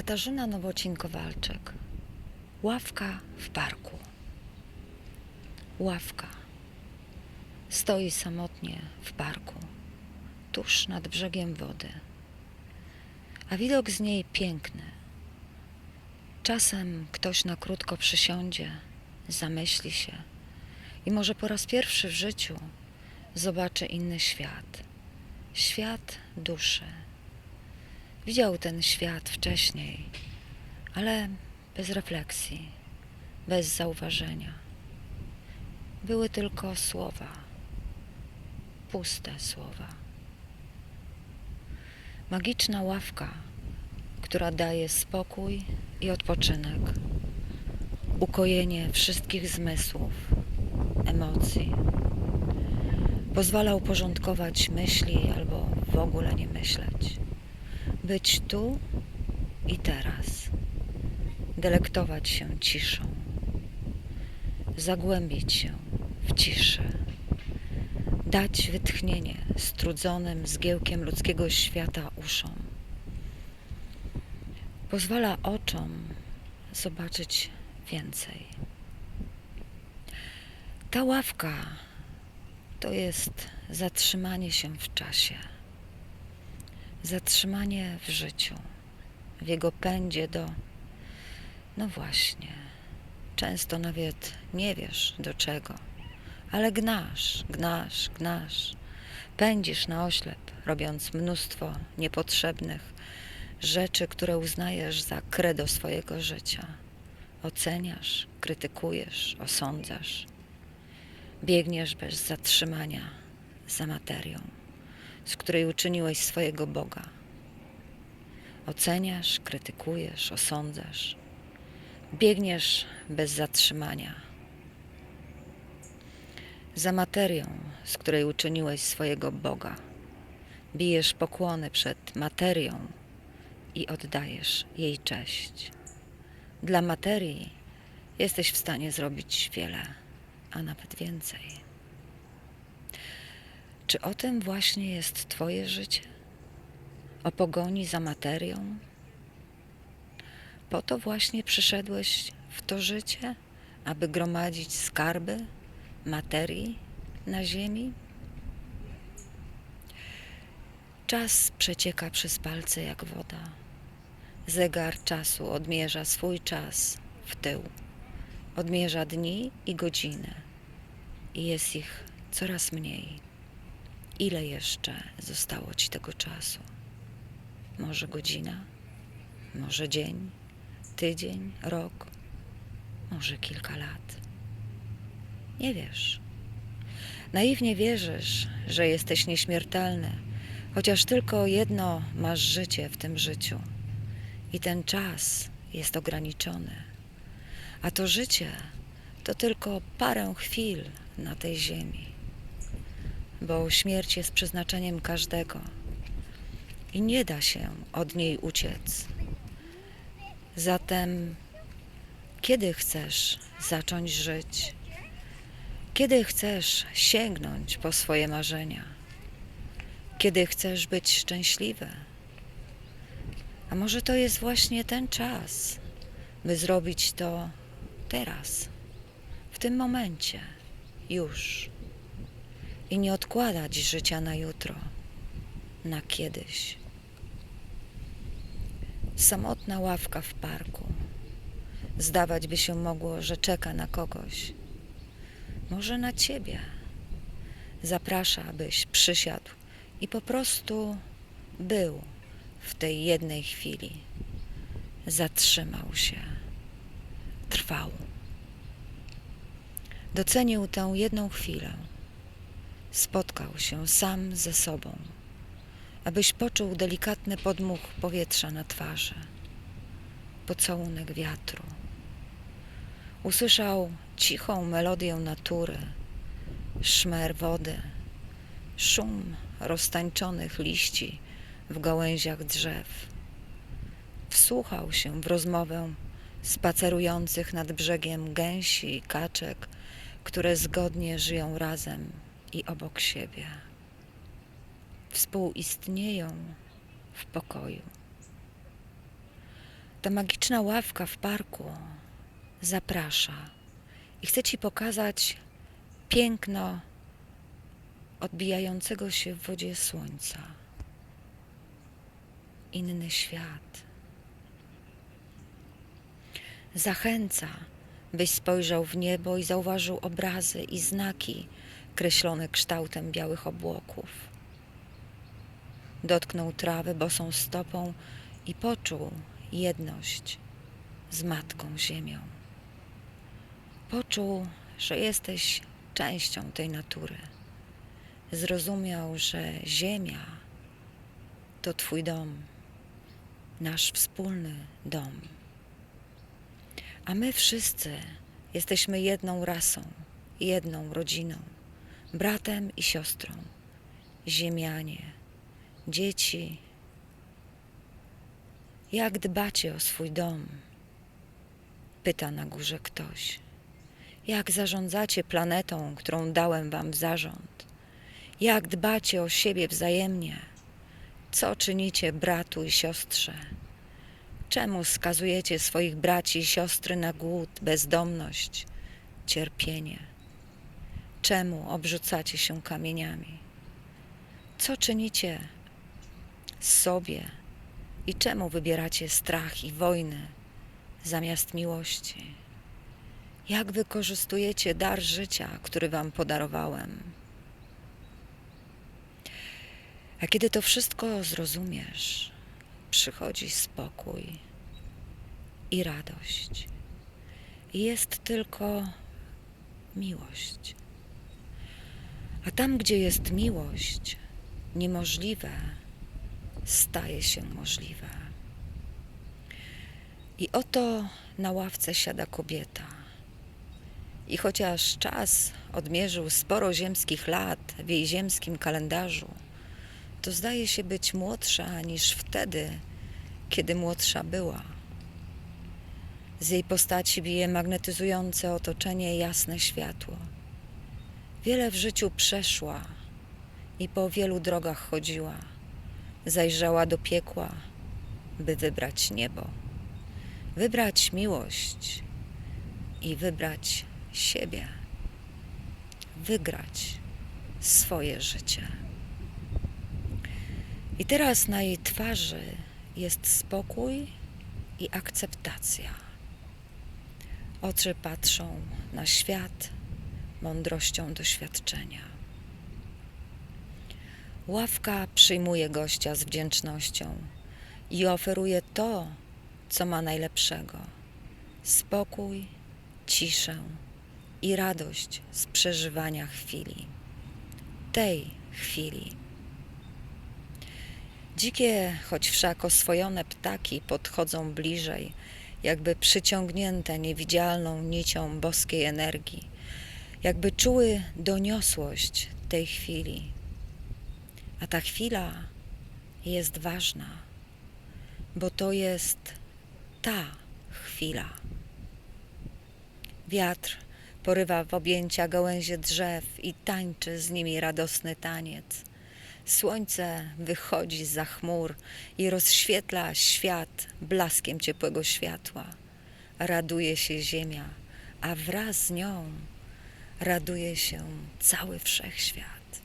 Katarzyna Nowocin-Kowalczyk. Ławka w parku. Ławka. Stoi samotnie w parku, tuż nad brzegiem wody. A widok z niej piękny. Czasem ktoś na krótko przysiądzie, zamyśli się i może po raz pierwszy w życiu zobaczy inny świat. Świat duszy. Widział ten świat wcześniej, ale bez refleksji, bez zauważenia. Były tylko słowa, puste słowa. Magiczna ławka, która daje spokój i odpoczynek, ukojenie wszystkich zmysłów, emocji. Pozwala uporządkować myśli albo w ogóle nie myśleć. Być tu i teraz. Delektować się ciszą. Zagłębić się w ciszę. Dać wytchnienie strudzonym zgiełkiem ludzkiego świata uszom. Pozwala oczom zobaczyć więcej. Ta ławka to jest zatrzymanie się w czasie, zatrzymanie w życiu, w jego pędzie do, no właśnie, często nawet nie wiesz do czego, ale gnasz, gnasz, gnasz, pędzisz na oślep, robiąc mnóstwo niepotrzebnych rzeczy, które uznajesz za credo swojego życia. Oceniasz, krytykujesz, osądzasz. Biegniesz bez zatrzymania za materią, z której uczyniłeś swojego Boga. Oceniasz, krytykujesz, osądzasz. Biegniesz bez zatrzymania za materią, z której uczyniłeś swojego Boga. Bijesz pokłony przed materią i oddajesz jej cześć. Dla materii jesteś w stanie zrobić wiele a nawet więcej. Czy o tym właśnie jest Twoje życie? O pogoni za materią? Po to właśnie przyszedłeś w to życie, aby gromadzić skarby materii na ziemi? Czas przecieka przez palce jak woda. Zegar czasu odmierza swój czas w tył odmierza dni i godziny i jest ich coraz mniej. Ile jeszcze zostało ci tego czasu? Może godzina, może dzień, tydzień, rok, może kilka lat. Nie wiesz. Naiwnie wierzysz, że jesteś nieśmiertelny, chociaż tylko jedno masz życie w tym życiu. I ten czas jest ograniczony. A to życie to tylko parę chwil na tej ziemi, bo śmierć jest przeznaczeniem każdego i nie da się od niej uciec. Zatem, kiedy chcesz zacząć żyć? Kiedy chcesz sięgnąć po swoje marzenia? Kiedy chcesz być szczęśliwy? A może to jest właśnie ten czas, by zrobić to teraz, w tym momencie, już. I nie odkładać życia na jutro, na kiedyś. Samotna ławka w parku. Zdawać by się mogło, że czeka na kogoś. Może na ciebie. Zaprasza, abyś przysiadł i po prostu był w tej jednej chwili. Zatrzymał się trwał. Docenił tę jedną chwilę. Spotkał się sam ze sobą, abyś poczuł delikatny podmuch powietrza na twarzy, pocałunek wiatru. Usłyszał cichą melodię natury, szmer wody, szum roztańczonych liści w gałęziach drzew. Wsłuchał się w rozmowę spacerujących nad brzegiem gęsi i kaczek, które zgodnie żyją razem i obok siebie. Współistnieją w pokoju. Ta magiczna ławka w parku zaprasza i chce ci pokazać piękno odbijającego się w wodzie słońca. Inny świat. Zachęca, byś spojrzał w niebo i zauważył obrazy i znaki kreślone kształtem białych obłoków. Dotknął trawy bosą stopą i poczuł jedność z Matką Ziemią. Poczuł, że jesteś częścią tej natury. Zrozumiał, że Ziemia to Twój dom, nasz wspólny dom. A my wszyscy jesteśmy jedną rasą, jedną rodziną, bratem i siostrą, ziemianie, dzieci. Jak dbacie o swój dom? Pyta na górze ktoś. Jak zarządzacie planetą, którą dałem wam w zarząd? Jak dbacie o siebie wzajemnie? Co czynicie bratu i siostrze? Czemu skazujecie swoich braci i siostry na głód, bezdomność, cierpienie? Czemu obrzucacie się kamieniami? Co czynicie sobie i czemu wybieracie strach i wojnę zamiast miłości? Jak wykorzystujecie dar życia, który Wam podarowałem? A kiedy to wszystko zrozumiesz, przychodzi spokój i radość. Jest tylko miłość. A tam, gdzie jest miłość, niemożliwe staje się możliwe. I oto na ławce siada kobieta. I chociaż czas odmierzył sporo ziemskich lat w jej ziemskim kalendarzu, to zdaje się być młodsza niż wtedy, kiedy młodsza była. Z jej postaci bije magnetyzujące otoczenie jasne światło. Wiele w życiu przeszła i po wielu drogach chodziła. Zajrzała do piekła, by wybrać niebo, wybrać miłość i wybrać siebie, wygrać swoje życie. I teraz na jej twarzy jest spokój i akceptacja. Oczy patrzą na świat mądrością doświadczenia. Ławka przyjmuje gościa z wdzięcznością i oferuje to, co ma najlepszego: spokój, ciszę i radość z przeżywania chwili. Tej chwili. Dzikie, choć wszak oswojone ptaki podchodzą bliżej, jakby przyciągnięte niewidzialną nicią boskiej energii, jakby czuły doniosłość tej chwili. A ta chwila jest ważna, bo to jest ta chwila. Wiatr porywa w objęcia gałęzie drzew i tańczy z nimi radosny taniec. Słońce wychodzi za chmur i rozświetla świat blaskiem ciepłego światła. Raduje się ziemia, a wraz z nią raduje się cały wszechświat.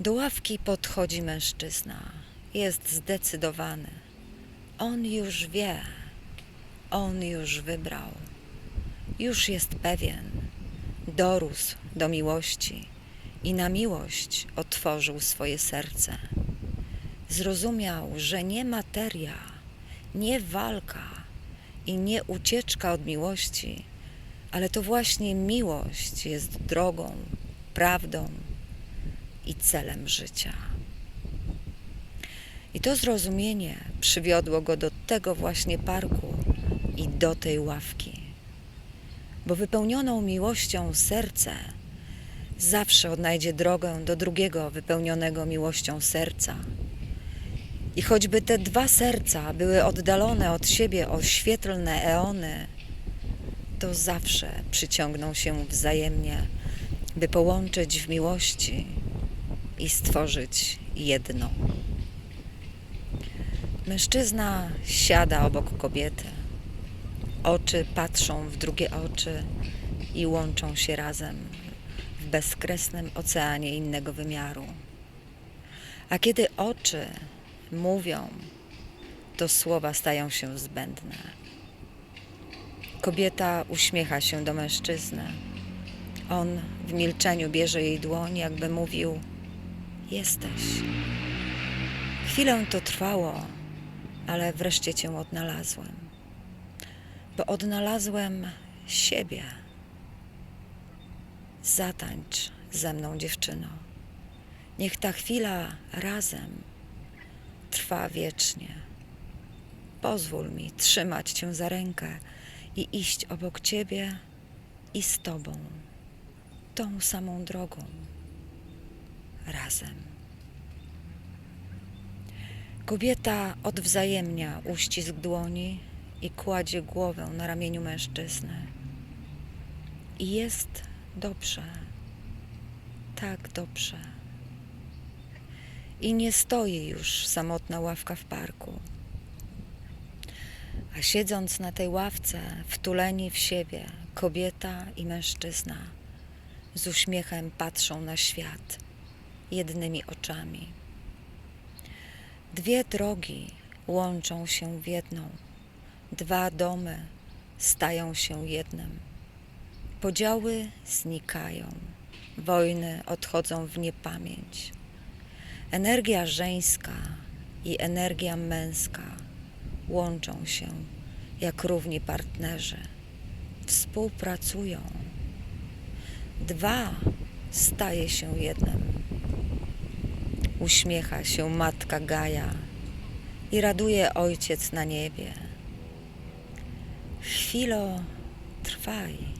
Do ławki podchodzi mężczyzna. Jest zdecydowany. On już wie, on już wybrał, już jest pewien, dorósł do miłości i na miłość otworzył swoje serce. Zrozumiał, że nie materia, nie walka i nie ucieczka od miłości, ale to właśnie miłość jest drogą, prawdą i celem życia. I to zrozumienie przywiodło go do tego właśnie parku i do tej ławki, bo wypełnioną miłością serce zawsze odnajdzie drogę do drugiego wypełnionego miłością serca. I choćby te dwa serca były oddalone od siebie o świetlne eony, to zawsze przyciągną się wzajemnie, by połączyć w miłości i stworzyć jedno. Mężczyzna siada obok kobiety. Oczy patrzą w drugie oczy i łączą się razem w bezkresnym oceanie innego wymiaru. A kiedy oczy mówią, to słowa stają się zbędne. Kobieta uśmiecha się do mężczyzny. On w milczeniu bierze jej dłoń, jakby mówił: Jesteś. Chwilę to trwało, ale wreszcie cię odnalazłem. Bo odnalazłem siebie. Zatańcz ze mną, dziewczyno. Niech ta chwila razem trwa wiecznie. Pozwól mi trzymać cię za rękę i iść obok ciebie i z tobą, tą samą drogą, razem. Kobieta odwzajemnia uścisk dłoni i kładzie głowę na ramieniu mężczyzny. I jest dobrze, tak dobrze. I nie stoi już samotna ławka w parku. A siedząc na tej ławce, wtuleni w siebie, kobieta i mężczyzna z uśmiechem patrzą na świat jednymi oczami. Dwie drogi łączą się w jedną, dwa domy stają się jednym. Podziały znikają, wojny odchodzą w niepamięć. Energia żeńska i energia męska łączą się jak równi partnerzy, współpracują. Dwa staje się jednym. Uśmiecha się matka Gaja i raduje ojciec na niebie. Chwilo, trwaj.